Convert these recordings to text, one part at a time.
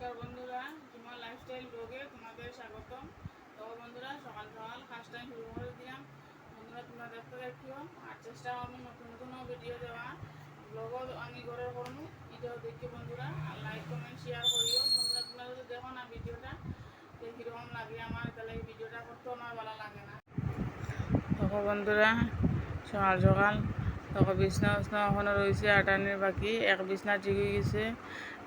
নমস্কার বন্ধুরা, তোমার লাইফস্টাইল ব্লগে তোমাদের স্বাগতম। তো বন্ধুরা, সকাল সকাল ফার্স্ট টাইম শুরু করে দিলাম। বন্ধুরা, তোমরা দেখতে দেখিও, আর চেষ্টা করব নতুন নতুন ভিডিও দেওয়া। ব্লগ আমি করে করব ভিডিও দেখি বন্ধুরা, আর লাইক কমেন্ট শেয়ার করিও। বন্ধুরা, তোমরা যদি দেখো না ভিডিওটা যে কীরকম লাগে আমার, তাহলে এই ভিডিওটা করতেও আমার ভালো লাগে না। দেখো বন্ধুরা, সকাল সকাল তখন বিছনা উছনা এখনও রয়েছে, আটানির বাকি। এক বিছনা ঠিক হয়ে গেছে,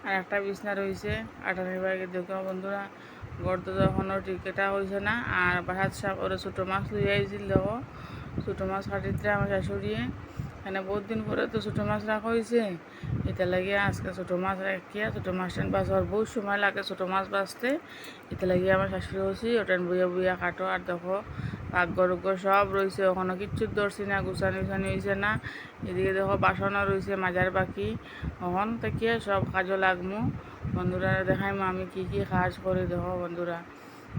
আর একটা বিছনা রয়েছে, আটানির বাকি। দেখো বন্ধুরা, গর্ত তো এখনও টিকেটা হয়েছে না। আর ভাত শাক, ওরা ছোটো মাছ লুই আইছিল, দেখো। ছোটো মাছ কাটিতে আমার শাশুড়িয়ে এখানে বহুত দিন পরে তো ছোটো মাছ রাখা হয়েছে। এটা লাগে আজকে ছোটো মাছ রাখিয়া, ছোটো মাছ টান বাঁচবার বহুত সময় লাগে ছোটো মাছ বাঁচতে। এটা লাগে আমার শাশুড়ি হয়েছি, ওটান বইয়া বইয়া কাটো। আর দেখো উগ্ঘর সব রয়েছে, ওখানে কিচ্ছু ধরছি না, গুছানি উছানি হয়েছে না। এদিকে দেখো বাসনও রয়েছে, মাজার বাকি। ওখান থেকে সব কাজও লাগমু। বন্ধুরা দেখাইমু আমি কি কি কাজ করে, দেখো বন্ধুরা।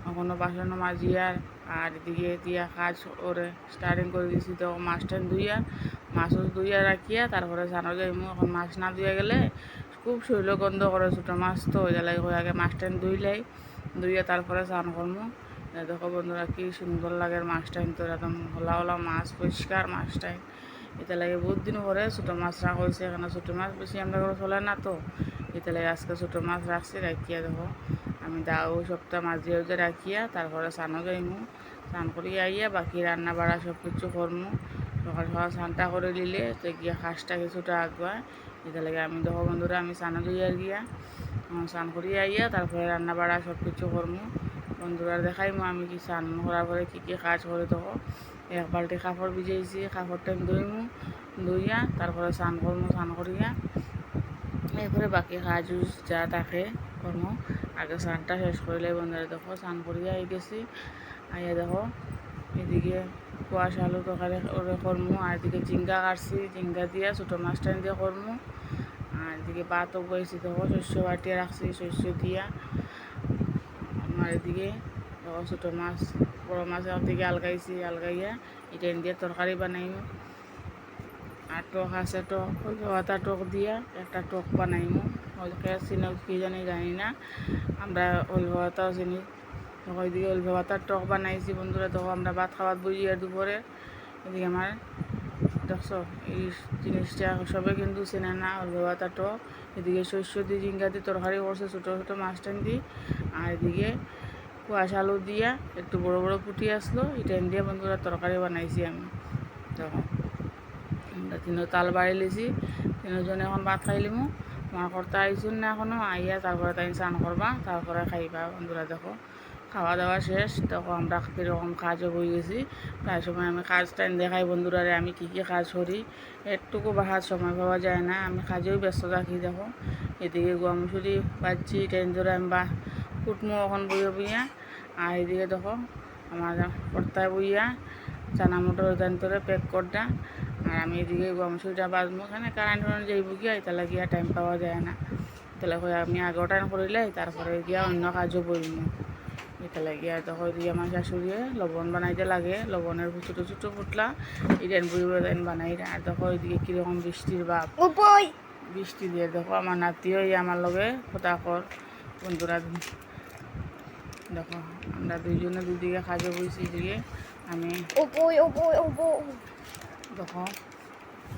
এখনও বাসনও মাজিয়ার আর এদিকে দিয়া কাজ করে স্টার্টিং করে দিয়েছি তো মাছ টান ধুইয়া, মাছও ধুইয়া রাখিয়া তারপরে সানো যাইমু। এখন মাছ না ধুয়ে গেলে খুব শৈল গন্ধ করে, ছোটো মাছ তো জ্বালাই হয়ে আগে মাছ টান ধুইলাই, ধুইয়া তারপরে স্নান করমু। দেখো বন্ধুরা, কি সুন্দর লাগে মাছটাইন তো একদম হলা হলা মাছ, পরিষ্কার মাছটাইন এটা লাগে বহুত দিন পরে ছোটো মাছ রাখা হয়েছে, এখানে ছোটো মাছ বেশি আমরা করে চলে না তো। এটা লাগে আজকে ছোটো মাছ রাখছি, রাখিয়া দেখো। আমি দাও সপ্তাহ মাছ দিয়ে যে রাখিয়া তারপরে স্নানও যাইমু স্নান করিয়া আইয়া বাকি রান্না বাড়া সব কিছু করমু। সকাল সকাল স্নানটা করে নিলে তো গিয়া খাসটা কিছুটা আগুয়া। এটা লাগে আমি দেখো বন্ধুরা, আমি স্নানও দিয়ে গিয়া স্নান করিয়া আইয়া তারপরে রান্না বাড়া সব কিছু করমু। বন্ধুরা দেখাইমু আমি কি স্নান করার পরে কী কী কাজ করে দেখো এক বালতি কাপড় ভিজাইছি কাপড়টা ধুইমু ধুইয়া তারপরে স্নান করমু স্নান করিয়া এরপরে বাকি কাজ যা থাকে করমু আগে স্নানটা শেষ করিলে বন্ধুরা দেখো স্নান করিয়া আই গেছি। আইয়া দেখো, এদিকে কুয়াশ আলু তরকারি করমু আর এদিকে জিঙ্গা কাটছি জিঙ্গা দিয়া ছোটো মাছ টাইম দিয়ে করমু আর এদিকে ভাতও বইছি দেখো, শস্য বাটিয়ে রাখছি শস্য দিয়া। আমার এদিকে ছোটো মাছ, বড় মাছ দিকে আলগাইছি, আলগাইয়া এটা দিয়ে তরকারি বানাইমু। আর টক আছে টক ওটা টক দিয়া একটা টক বানাইমু। ওইকে চিনি কি জানি জানি না, আমরা অলভাতাও চিনি। ওইদিকে অলভাতার টক বানাইছি বন্ধুরা, তখন আমরা ভাত খাওয়াত বুঝি আর দুপুরে। এদিকে আমার দেখছ? এই জিনিসটা সবে কিন্তু চেনে না টক এদিকে শস্য দিয়ে জিঙ্গা দিয়ে তরকারি করছে, ছোটো ছোটো মাছ টান দিয়ে আর এদিকে কুয়াশ আলু দিয়া একটু বড় বড় পুটি আসলো এটা দিয়ে বন্ধুরা তরকারি বানাইছি আমি। তখন তিনও তাল বাড়ি লেছি, তিনজনে এখন ভাত খাইলিমু আমার কর্তা আইসুন না এখনও, আইয়া তারপরে তাই স্নান করবা তারপরে খাইবা, বন্ধুরা, দেখো। খাওয়া দাওয়া শেষ, তখন আমরা কীরকম কাজও হয়ে গেছি। প্রায় সময় আমি কাজ টাইম দেখাই বন্ধুরারে, আমি কী কী কাজ করি। একটুকু বাহার সময় পাওয়া যায় না, আমি কাজেও ব্যস্ত থাকি দেখো। এদিকে গমসুরি বাচ্চি ট্রেন ধরে আমি বা কুটমু এখন বইয়ে বইয়া। আর এদিকে দেখো, আমার কর্তায় বইয়া চানা মটর ওইখান ধরে প্যাক করটা আর আমি এদিকে গমসুরিটা বাজমু এখানে কারেন্ট ফারেন্ট যাইব গিয়া এটা গিয়া টাইম পাওয়া যায় না। তাহলে আমি আগর টাইম করিলে, তারপরে গিয়া অন্য কাজও বইমু। এটা লাগিয়া দেখো এদিকে আমার শাশুড়িয়ে লবণ বানাইতে লাগে লবণের ছোটো ছোটো ফুটলা ইডেন বুড়ি বুড়ি বানাই আর দেখো এদিকে কীরকম বৃষ্টির ভাব উপই। বৃষ্টি দিয়ে দেখো আমার নাতিও এই আমার লগে কথা কর বন্ধুরা দেখো আমরা দুইজনে দুদিকে কাজে বইছি দিয়ে আমি উপই উপই উপই। দেখো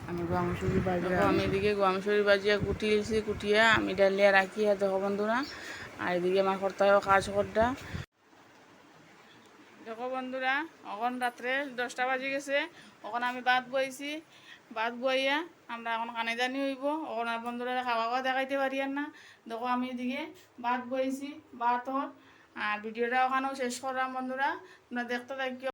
আমি গোয়ামসুরি বাজিয়া আমি এদিকে গোয়ামসুরি বাজিয়া কুটিয়েছি কুটিয়া আমি ডালিয়া রাখিয়া দেখো বন্ধুরা আর এদিকে আমার কর্তাও কাজ করটা দেখো বন্ধুরা, এখন রাত্রে দশটা বাজে গেছে। এখন আমি ভাত বইছি। ভাত বইয়া আমরা এখন কানে জানি হইব। এখন আর বন্ধুরা খাওয়া খাওয়া দেখাইতে পারি আর না। দেখো আমি এদিকে ভাত বইছি, ভাত আর ভিডিওটা ওখানেও শেষ করলাম বন্ধুরা। তোমরা দেখতে থাকি।